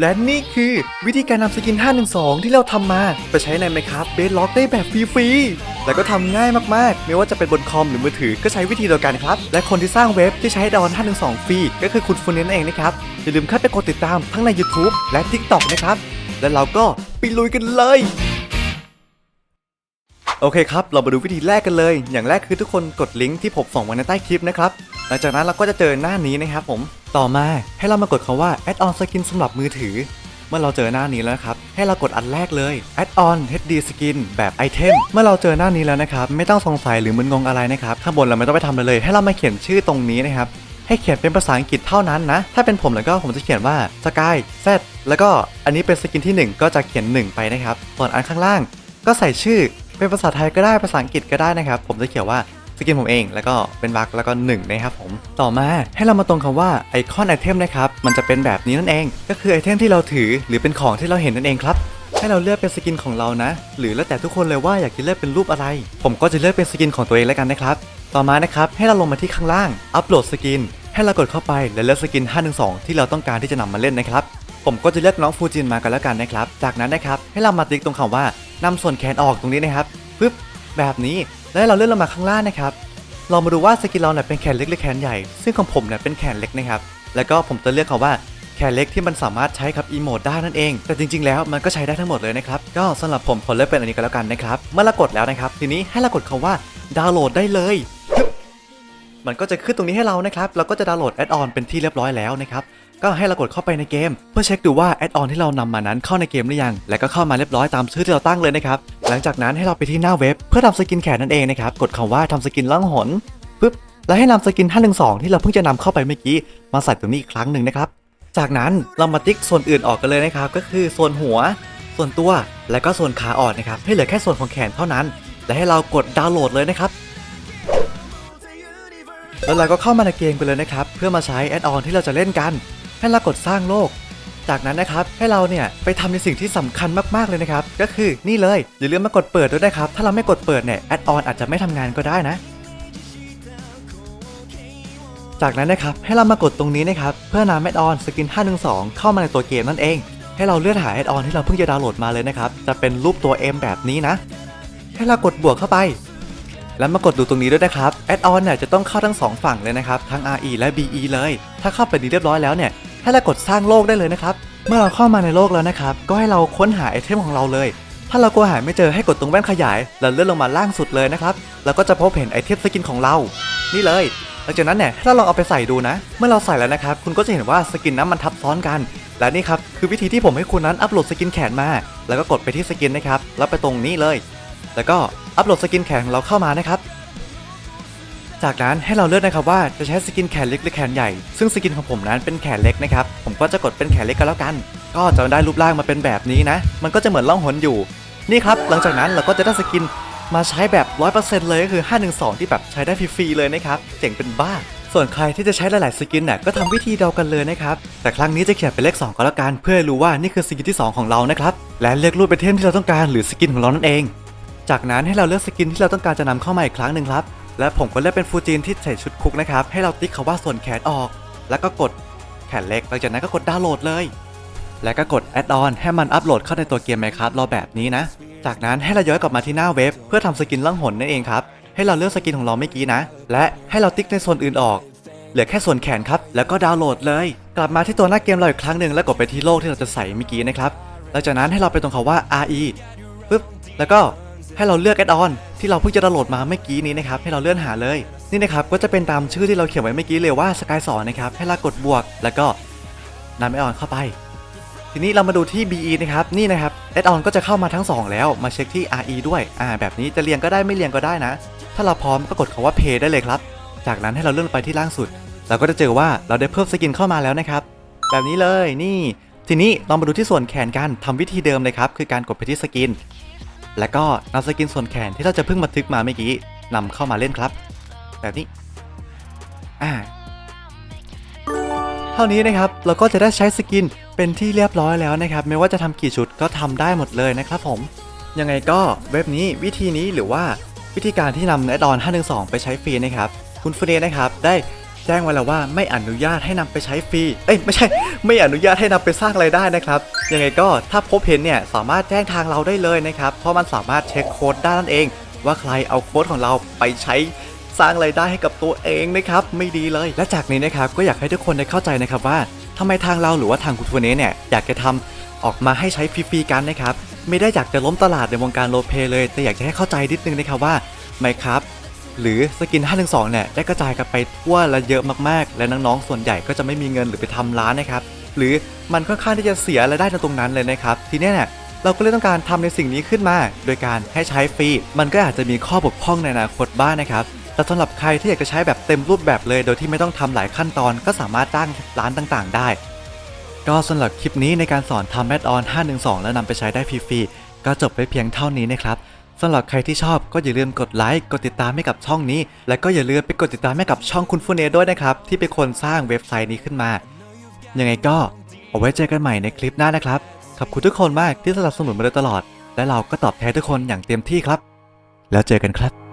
และนี่คือวิธีการนำสกิน 512 ที่เราทำมา ไปใช้ใน Minecraft b a s e l o c k ได้แบบฟรีๆ แล้วก็ทำง่ายมากๆ ไม่ว่าจะเป็นบนคอมหรือมือถือก็ใช้วิธีเดียวกันครับ และคนที่สร้างเว็บที่ใช้ดอน512 ฟรี ก็คือคุณฟูเนนนเองนะครับ อย่าลืมเข้าไปกดติดตามทั้งใน YouTube และ TikTok นะครับ และเราก็ไปลุยกันเลย โอเคครับ เรามาดูวิธีแรกกันเลย อย่างแรกคือทุกคนกดลิงก์ที่ผมส่งไว้ในใต้คลิปนะครับ หลังจากนั้นเราก็จะเจอหน้านี้นะครับผม ต่อมาให้เรามากดคำว่า add on skin สำหรับมือถือ เมื่อเราเจอหน้านี้แล้วนะครับ ให้เรากดอันแรกเลย add on HD skin แบบไอเทม เมื่อเราเจอหน้านี้แล้วนะครับ ไม่ต้องสงสัยหรือมึนงงอะไรนะครับ ข้างบนเราไม่ต้องไปทำเลย ให้เรามาเขียนชื่อตรงนี้นะครับ ให้เขียนเป็นภาษาอังกฤษเท่านั้นนะ ถ้าเป็นผมแล้วก็ผมจะเขียนว่า sky z แล้วก็อันนี้เป็นสกินที่ 1 ก็จะเขียน 1 ไปนะครับ ส่วนอันข้างล่าง ก็ใส่ชื่อ เป็นภาษาไทยก็ได้ภาษาอังกฤษก็ได้นะครับ ผมจะเขียนว่าสกินผมเองแล้วก็เป็นบักแล้วก็1นะครับผมต่อมาให้เรามาตรงคำว่าไอคอนไอเทมนะครับมันจะเป็นแบบนี้นั่นเอง ก็คือไอเทมที่เราถือหรือเป็นของที่เราเห็นนั่นเองครับ ให้เราเลือกเป็นสกินของเรานะ หรือแล้วแต่ทุกคนเลยว่าอยากจะเลือกเป็นรูปอะไร ผมก็จะเลือกเป็นสกินของตัวเองแล้วกันนะครับ ต่อมานะครับให้เราลงมาที่ข้างล่างอัปโหลดสกินให้เรากดเข้าไปและเลือกสกิน 512 ที่เราต้องการที่จะนำมาเล่นนะครับผมก็จะเลือกน้องฟูจินมากันแล้วกันนะครับ จากนั้นนะครับให้เรามาติ๊กตรงคำว่า นำส่วนแขนออกตรงนี้นะครับปึ๊บแบบนี้แล้วเราเลื่อนลงมาข้างล่างนะครับเรามาดูว่าสกินเราเนี่ยเป็นแขนเล็กหรือแขนใหญ่ ซึ่งของผมเนี่ยเป็นแขนเล็กนะครับแล้วก็ผมจะเลือกคำว่าแขนเล็กที่มันสามารถใช้กับอีโมดได้นั่นเอง แต่จริง ๆ แล้วมันก็ใช้ได้ทั้งหมดเลยนะครับ ก็สำหรับผมขอเลือกเป็นอันนี้ก็แล้วกันนะครับ เมื่อเรากดแล้วนะครับ ทีนี้ให้เรากดคำว่าดาวน์โหลดได้เลยปึ๊บมันก็จะขึ้นตรงนี้ให้เรานะครับ เราก็จะดาวน์โหลดแอดออนเป็นที่เรียบร้อยแล้วนะครับ ก็ให้เรากดเข้าไปในเกม เพื่อเช็คดูว่าแอดออนที่เรานำมานั้นเข้าในเกมหรือยัง และก็เข้ามาเรียบร้อยตามชื่อที่เราตั้งเลยนะครับ หลังจากนั้นให้เราไปที่หน้าเว็บเพื่อทำสกินแขนนั่นเองนะครับ กดคำว่าทำสกินล่องหนปึ๊บ แล้วให้นำสกิน 512 ที่เราเพิ่งจะนำเข้าไปเมื่อกี้ มาใส่ตรงนี้อีกครั้งหนึ่งนะครับ จากนั้นเรามาติ๊กส่วนอื่นออกกันเลยนะครับ ก็คือส่วนหัว ส่วนตัว และก็ส่วนขาอ่อนนะครับ ให้เหลือแค่ส่วนของแขนเท่านั้น และให้เรากดดาวน์โหลดเลยนะครับแล้วเราก็เข้ามาในเกมกันเลยนะครับ เพื่อมาใช้แอดออนที่เราจะเล่นกัน ให้เรากดสร้างโลก จากนั้นนะครับให้เราเนี่ยไปทำในสิ่งที่สำคัญมากๆเลยนะครับ ก็คือนี่เลยอย่าลืมมากดเปิดด้วยนะครับ ถ้าเราไม่กดเปิดเนี่ยแอดออนอาจจะไม่ทำงานก็ได้นะ จากนั้นนะครับให้เรามากดตรงนี้นะครับเพื่อนำแอดออนสกิน 512 เข้ามาในตัวเกมนั่นเอง ให้เราเลือนหาแอดออนที่เราเพิ่งจะดาวน์โหลดมาเลยนะครับจะเป็นรูปตัว M แบบนี้นะ ให้เรากดบวกเข้าไปแล้วมากดดูตรงนี้ด้วยนะครับ แอดออนเนี่ยจะต้องเข้าทั้งสองฝั่งเลยนะครับ ทั้ง RE และ BE เลย ถ้าเข้าไปดีเรียบร้อยแล้วเนี่ย ให้เรากดสร้างโลกได้เลยนะครับ เมื่อเราเข้ามาในโลกแล้วนะครับ ก็ให้เราค้นหาไอเทมของเราเลย ถ้าเรากลัวหาไม่เจอให้กดตรงแว่นขยาย แล้วเลื่อนลงมาล่างสุดเลยนะครับแล้วก็จะพบเห็นไอเทมสกินของเรา นี่เลย หลังจากนั้นเนี่ยถ้าเราลองเอาไปใส่ดูนะ เมื่อเราใส่แล้วนะครับ คุณก็จะเห็นว่าสกินนั้นมันทับซ้อนกัน และนี่ครับคือวิธีที่ผมให้คุณนั้นอัปโหลดสกินแขนมา แล้วก็กดไปที่สกินนะครับ แล้วไปตรงนี้เลย แล้วก็อัปโหลดสกินแขนของเราเข้ามานะครับ จากนั้นให้เราเลือกนะครับว่าจะใช้สกินแขนเล็กหรือแขนใหญ่ ซึ่งสกินของผมนั้นเป็นแขนเล็กนะครับ ผมก็จะกดเป็นแขนเล็กก็แล้วกัน ก็จะได้รูปร่างมาเป็นแบบนี้นะ มันก็จะเหมือนล่องหนอยู่ นี่ครับ หลังจากนั้นเราก็จะได้สกินมาใช้แบบ 100%เลยก็คือ 512 ที่แบบใช้ได้ฟรีๆเลยนะครับ เจ๋งเป็นบ้า ส่วนใครที่จะใช้หลายๆสกินน่ะก็ทำวิธีเดียวกันเลยนะครับ แต่ครั้งนี้จะเขียนเป็นเลข 2 ก็แล้วกัน เพื่อรู้ว่านี่คือสกินที่ 2 ของเรานะครับ และเลือกรูปไอเทมที่เราต้องการหรือสกินของเรานั่นเอง จากนั้นให้เราเลือกสกินที่เราต้องการจะนำเข้ามาอีกครั้งหนึ่งครับ และผมก็เลือกเป็นฟูจินที่ใส่ชุดคุกนะครับ ให้เราติ๊กคาว่าส่วนแขนออก แล้วก็กดแขนเล็กหลังจากนั้นก็กดดาวน์โหลดเลย แล้วก็กดแอดออนให้มันอัปโหลดเข้าในตัวเกม Minecraft เราแบบนี้นะ จากนั้นให้เราย้อนกลับมาที่หน้าเว็บ เพื่อทำสกินล่องหนนั่นเองครับ ให้เราเลือกสกินของเราเมื่อกี้นะ และให้เราติ๊กในส่วนอื่นออก เหลือแค่ส่วนแขนครับ แล้วก็ดาวน์โหลดเลย กลับมาที่ตัวหน้าเกมเราอีกครั้งหนึ่งแล้วกดไปที่โลกที่เราจะใส่เมื่อกี้นะครับหลังจากนั้นให้เราไปตรงคำว่า RE ปึ๊บ แล้วก็ให้เราเลือกแอดออน ที่เราเพิ่งจะดาวน์โหลดมาเมื่อกี้นี้นะครับให้เราเลื่อนหาเลย นี่นะครับก็จะเป็นตามชื่อที่เราเขียนไว้เมื่อกี้เลยว่าสกายสอนนะครับให้เรากดบวก แล้วก็นำแอดออนเข้าไป ทีนี้เรามาดูที่ BE นะครับนี่นะครับแอดออนก็จะเข้ามาทั้ง 2 แล้วมาเช็คที่ RE ด้วยอ่าแบบนี้จะเรียงก็ได้ไม่เรียงก็ได้นะ ถ้าเราพร้อมก็กดคาว่า Pay ได้เลยครับ จากนั้นให้เราเลื่อนไปที่ล่างสุด เราก็จะเจอว่าเราได้เพิ่มสกินเข้ามาแล้วนะครับแบบนี้เลยนี่ ทีนี้เรามาดูที่ส่วนแขนกันทำวิธีเดิมเลยครับคือการกดไปที่สกิน แล้วก็นำสกินส่วนแขนที่เราจะเพิ่งบันทึกมาเมื่อกี้นำเข้ามาเล่นครับ แบบนี้ อ่า เท่านี้นะครับเราก็จะได้ใช้สกินเป็นที่เรียบร้อยแล้วนะครับ ไม่ว่าจะทำกี่ชุดก็ทำได้หมดเลยนะครับผม ยังไงก็เว็บนี้วิธีนี้หรือว่าวิธีการที่นำแอดออน512 ไปใช้ฟรีนะครับ คุณฟรนนะครับได้ แจ้งไว้แล้วว่าไม่อนุญาตให้นำไปใช้ฟรี เอ้ยไม่ใช่ ไม่อนุญาตให้นำไปสร้างรายได้นะครับ ยังไงก็ถ้าพบเห็นเนี่ยสามารถแจ้งทางเราได้เลยนะครับ เพราะมันสามารถเช็คโค้ดได้นั่นเอง ว่าใครเอาโค้ดของเราไปใช้สร้างรายได้ให้กับตัวเองนะครับไม่ดีเลย และจากนี้นะครับก็อยากให้ทุกคนได้เข้าใจนะครับว่าทำไมทางเราหรือว่าทางคุณทัวเนเนี่ยอยากจะทำออกมาให้ใช้ฟรีๆกันนะครับไม่ได้อยากจะล้มตลาดในวงการโรลเพลย์เลย แต่อยากจะให้เข้าใจนิดนึงนะครับว่าไมครับ หรือสกิน 512 เนี่ยได้กระจายกันไปทั่วและเยอะมากๆ และน้องๆ ส่วนใหญ่ก็จะไม่มีเงินหรือไปทำร้านนะครับ หรือมันค่อนข้างที่จะเสียรายได้ในตรงนั้นเลยนะครับ ทีนี้เนี่ยเราก็เลยต้องการทำในสิ่งนี้ขึ้นมา โดยการให้ใช้ฟรี มันก็อาจจะมีข้อบกพร่องในอนาคตบ้างนะครับ แต่สำหรับใครที่อยากจะใช้แบบเต็มรูปแบบเลย โดยที่ไม่ต้องทำหลายขั้นตอนก็สามารถจ้างร้านต่างๆ ได้ ก็สำหรับคลิปนี้ในการสอนทำแอดออน 512 แล้วนำไปใช้ได้ฟรีๆก็จบไปเพียงเท่านี้นะครับ สำหรับใครที่ชอบก็อย่าลืมกดไลค์กดติดตามให้กับช่องนี้ และก็อย่าลืมไปกดติดตามให้กับช่องคุณฟูเนด้วยนะครับ ที่เป็นคนสร้างเว็บไซต์นี้ขึ้นมายังไงก็เอาไว้เจอกันใหม่ในคลิปหน้านะครับขอบคุณทุกคนมากที่สนับสนุนมาโดยตลอด และเราก็ตอบแทนทุกคนอย่างเต็มที่ครับ แล้วเจอกันครับ